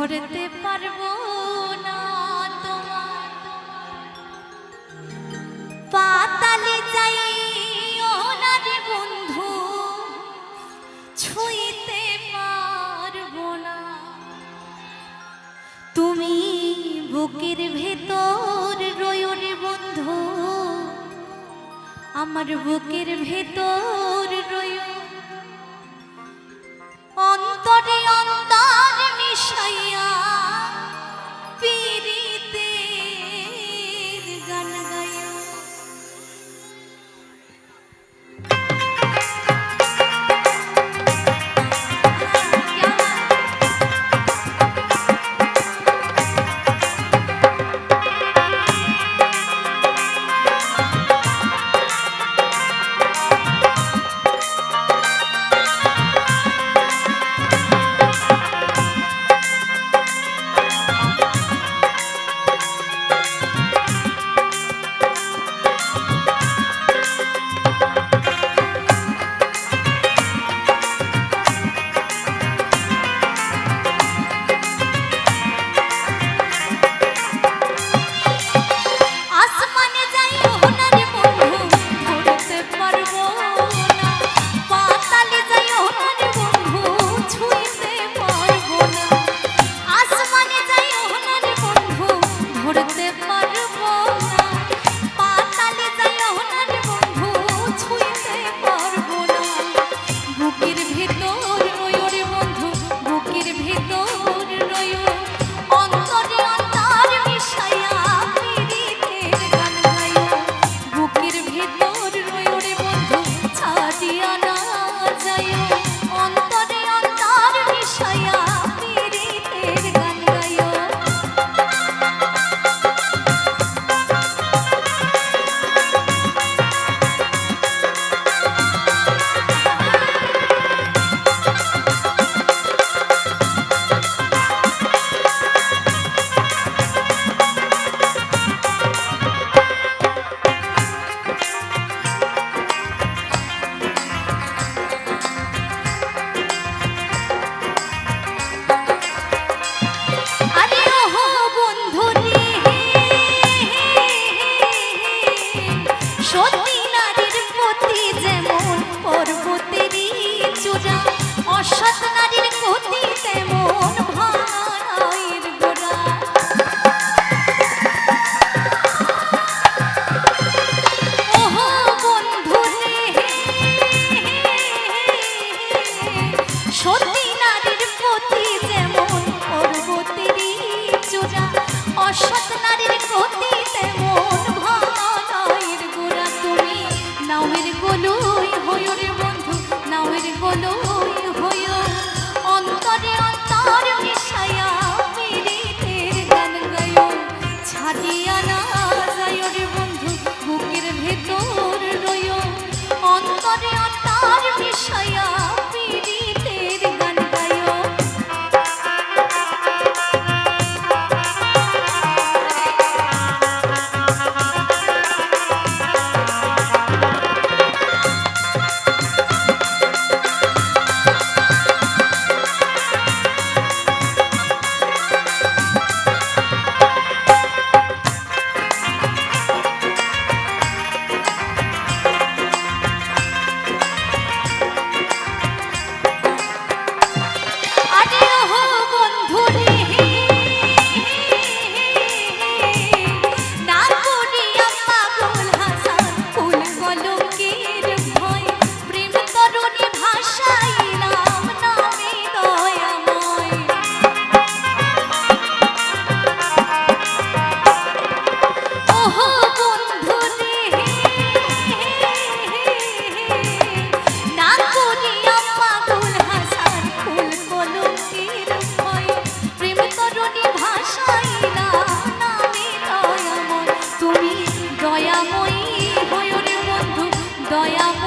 ধরতে পারব না তোমার পাতালে যাই ওনারে বন্ধু, ছুঁইতে পারব না। তুমি বুকের ভেতর রয়রে বন্ধু, আমার বুকের ভেতর রয় অন্তরে অন্তরে দয়া